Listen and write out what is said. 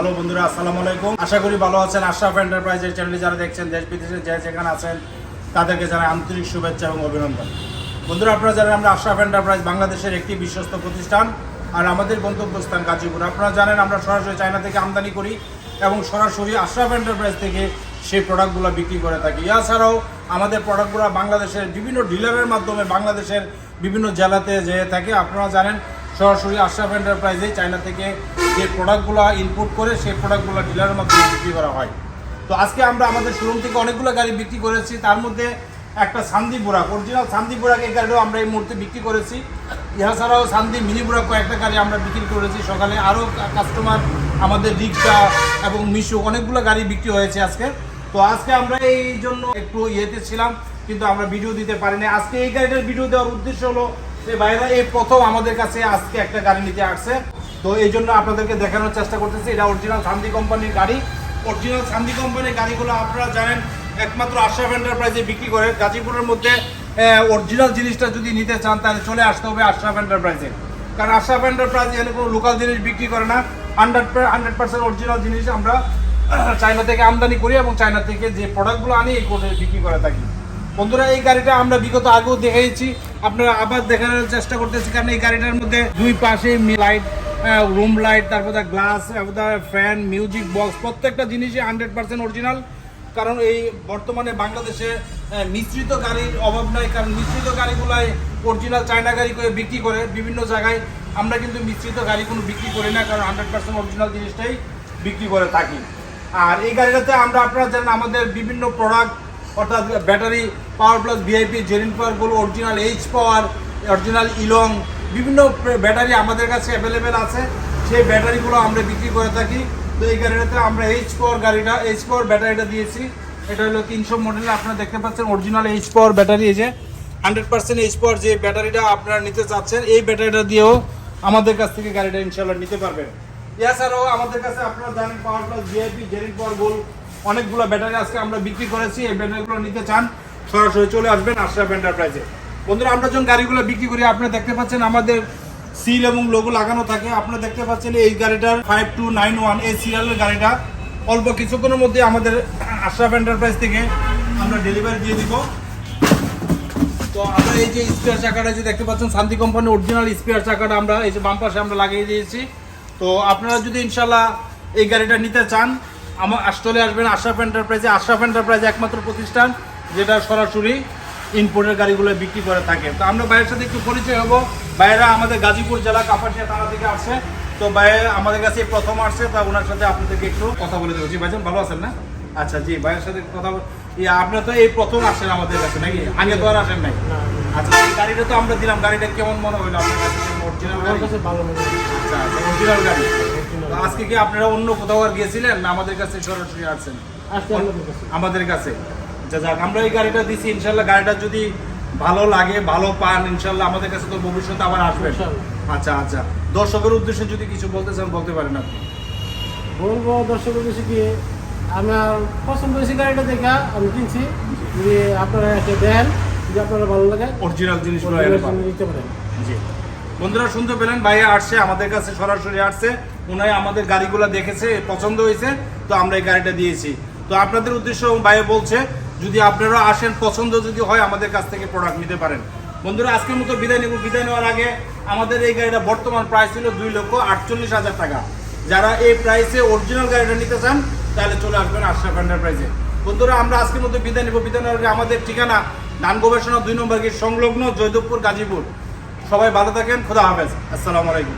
Hello বন্ধুরা, আসসালামু আলাইকুম। আশা করি ভালো আছেন। আশরাফ এন্টারপ্রাইজের চ্যানেলে যারা দেখছেন, দেশ বিদেশে যে যেখানে আছেন, তাদেরকে জানাই আন্তরিক শুভেচ্ছা এবং অভিনন্দন। বন্ধুরা, আপনারা জানেন আমরা আশরাফ এন্টারপ্রাইজ বাংলাদেশের একটি বিশ্বস্ত প্রতিষ্ঠান আর আমাদের গন্তব্যস্থান গাজীপুর। আপনারা জানেন আমরা সরাসরি চায়না থেকে আমদানি করি এবং সরাসরি আশরাফ এন্টারপ্রাইজ থেকে সেই প্রোডাক্টগুলো বিক্রি করে থাকি। এছাড়াও আমাদের প্রোডাক্টগুলো বাংলাদেশের বিভিন্ন ডিলারের মাধ্যমে বাংলাদেশের বিভিন্ন জেলাতে যেয়ে থাকে। আপনারা জানেন সরাসরি আশরাফ এন্টারপ্রাইজে চায়না থেকে যে প্রোডাক্টগুলো ইনপুট করে সেই প্রোডাক্টগুলো ডিলারের মাধ্যমে বিক্রি করা হয়। তো আজকে আমরা আমাদের শোরুম থেকে অনেকগুলো গাড়ি বিক্রি করেছি। তার মধ্যে একটা সান্দি বোরাক অরিজিনাল সান্দি বোরাক এই গাড়িও আমরা এই মুহূর্তে বিক্রি করেছি। ইহা ছাড়াও সান্দি মিনি বোরাক কয়েকটা গাড়ি আমরা বিক্রি করেছি। সকালে আরও কাস্টমার আমাদের রিক্সা এবং মিশো অনেকগুলো গাড়ি বিক্রি হয়েছে আজকে। তো আজকে আমরা এই জন্য একটু ইয়েতে ছিলাম, কিন্তু আমরা ভিডিও দিতে পারি পারিনি। আজকে এই গাড়িটার ভিডিও দেওয়ার উদ্দেশ্য হলো যে ভাইরা এই প্রথম আমাদের কাছে আজকে একটা গাড়ি নিতে আসছে। তো এই জন্য আপনাদেরকে দেখানোর চেষ্টা করতেছি। এটা অরিজিনাল সান্দি কোম্পানির গাড়ি। অরিজিনাল সান্দি কোম্পানির গাড়িগুলো আপনারা জানেন, একমাত্র আশরাফ এন্টারপ্রাইজে বিক্রি করে। গাজীপুরের মধ্যে অরিজিনাল জিনিসটা যদি নিতে চান, তাহলে চলে আসতে হবে আশরাফ এন্টারপ্রাইজে কারণ আশরাফ এন্টারপ্রাইজ এখানে কোনো লোকাল জিনিস বিক্রি করে না। হান্ড্রেড হান্ড্রেড পার্সেন্ট অরিজিনাল জিনিস আমরা চায়না থেকে আমদানি করি এবং চায়না থেকে যে প্রোডাক্টগুলো আনি, এই করে বিক্রি করে থাকি। বন্ধুরা, এই গাড়িটা আমরা বিগত আগেও দেখিয়েছি আপনারা আবার দেখানোর চেষ্টা করতেছি, কারণ এই গাড়িটার মধ্যে দুই পাশে লাইট রুম লাইট তারপরে গ্লাস ফ্যান মিউজিক বক্স প্রত্যেকটা জিনিসই হান্ড্রেড পার্সেন্ট অরিজিনাল কারণ এই বর্তমানে বাংলাদেশে মিশ্রিত গাড়ির অভাব নাই, কারণ মিশ্রিত গাড়িগুলাই অরিজিনাল চায়না গাড়ি করে বিক্রি করে। বিভিন্ন জায়গায় আমরা কিন্তু মিশ্রিত গাড়ি কোনো বিক্রি করি না, কারণ হান্ড্রেড পার্সেন্ট অরিজিনাল জিনিসটাই বিক্রি করে থাকি। আর এই গাড়িটাতে আমরা আপনারা জানেন, আমাদের বিভিন্ন প্রোডাক্ট অর্থাৎ ব্যাটারি পাওয়ার প্লাস ভিআইপি জেরিন পাওয়ারগুলো অরিজিনাল এইচ পাওয়ার অরিজিনাল ইলং বিভিন্ন ব্যাটারি আমাদের কাছে অ্যাভেলেবেল আছে। সেই ব্যাটারিগুলো আমরা বিক্রি করে থাকি। তো এই গাড়িটাতে আমরা এইচ পাওয়ার গাড়িটা এইচ পাওয়ার ব্যাটারিটা দিয়েছি। এটা হলো তিনশো মডেল আপনারা দেখতে পাচ্ছেন অরিজিনাল এইচ পাওয়ার ব্যাটারি এই যে। হান্ড্রেড পার্সেন্ট এইচ পাওয়ার যে ব্যাটারিটা আপনারা নিতে চাচ্ছেন, এই ব্যাটারিটা দিয়েও আমাদের কাছ থেকে গাড়িটা ইনশাল্লাহ নিতে পারবেন। এছাড়াও আমাদের কাছে আপনারা জানেন পাওয়ার প্লাস ভিআইপি জেরিন পাওয়ার গোল অনেকগুলো ব্যাটারি আজকে আমরা বিক্রি করেছি। এই ব্যাটারিগুলো নিতে চান, সরাসরি চলে আসবেন আশরাফ এন্টারপ্রাইজে বন্ধুরা, আমরা যখন গাড়িগুলো বিক্রি করি, আপনারা দেখতে পাচ্ছেন আমাদের সিল এবং লোগো লাগানো থাকে। আপনারা দেখতে পাচ্ছেন এই গাড়িটার ফাইভ টু নাইন ওয়ান এই সিরিয়ালের গাড়িটা। অল্প কিছুক্ষণের মধ্যে আমাদের আশরাফ এন্টারপ্রাইজ থেকে আমরা ডেলিভারি দিয়ে দিব। তো আমরা এই যে স্পেয়ার চাকাটা যে দেখতে পাচ্ছেন শান্তি কোম্পানির অরিজিনাল স্পেয়ার চাকাটা আমরা, এই যে বাম পাশে আমরা লাগিয়ে দিয়েছি। তো আপনারা যদি ইনশাল্লাহ এই গাড়িটা নিতে চান, আমার চলে আসবেন আশরাফ এন্টারপ্রাইজে আশরাফ এন্টারপ্রাইজ একমাত্র প্রতিষ্ঠান, যেটা সরাসরি ইম্পোর্টের গাড়িগুলো বিক্রি করে থাকে। তো আমরা ভাইয়ের সাথে একটু পরিচয় হব। ভাইয়েরা আমাদের গাজীপুর জেলা কাপাসিয়া থানা থেকে আসছে। তো ভাইয়ের আমাদের কাছে প্রথম আসছে তা ওনার সাথে আপনাদেরকে একটু কথা বলে দেবো। জি ভাইজান ভালো আছেন না? আচ্ছা জি ভাইয়ের সাথে কথা বল- আপনার তো এই প্রথম আসেন আমাদের কাছে নাকি? আগে তো আর আসেন নাই? আচ্ছা এই গাড়িটা তো আমরা দিলাম। গাড়িটা কেমন মনে হইল আপনার কাছে? অরিজিনাল গাড়ি? ভালো মনে আচ্ছা অরিজিনাল গাড়ি। আজকে কি আপনারা অন্য কোথাও আর গিয়েছিলেন? না আমাদের কাছে সরাসরি আসছেন। আমাদের কাছে। যা যাক আমরা এই গাড়িটা দিছি ইনশাল্লাহ গাড়িটা যদি ভালো লাগে ভালো পান ইনশাল্লাহ আমাদের কাছে তো ভবিষ্যতে আবার আসবেন। আচ্ছা আচ্ছা দর্শকের উদ্দেশ্যে যদি কিছু বলতে চান বলতে পারেন আপনি। বলব দর্শকের বেশি কি আমার পছন্দ হয়েছে গাড়িটা দেখা আমি কিনছি। যদি আপনারা এসে দেন যদি আপনারা ভালো লাগে অরিজিনাল জিনিসগুলো জন্য নিতে পারেন। জি। বন্ধুরা শুনতে পেলেন ভাইয়া আসছে আমাদের কাছে সরাসরি আসছে। উনাই আমাদের গাড়িগুলো দেখেছে পছন্দ হয়েছে তো আমরা এই গাড়িটা দিয়েছি। তো আপনাদের উদ্দেশ্য ভাইয়া বলছে যদি আপনারা আসেন, পছন্দ যদি হয় আমাদের কাছ থেকে প্রোডাক্ট নিতে পারেন। বন্ধুরা, আজকের মতো বিদায় নেব। বিদায় নেওয়ার আগে আমাদের এই গাড়িটা বর্তমান প্রাইস ছিল দুই লক্ষ আটচল্লিশ হাজার টাকা। যারা এই প্রাইসে অরিজিনাল গাড়িটা নিতে চান, তাহলে চলে আসবেন আশরাফ এন্টারপ্রাইজে বন্ধুরা, আমরা আজকের মতো বিদায় নেব। বিদায় নেওয়ার আগে আমাদের ঠিকানা ধান গবেষণা দুই নম্বর গেট সংলগ্ন জয়দেবপুর গাজীপুর। সবাই ভালো থাকেন। খোদা হাফেজ। আসসালামু আলাইকুম।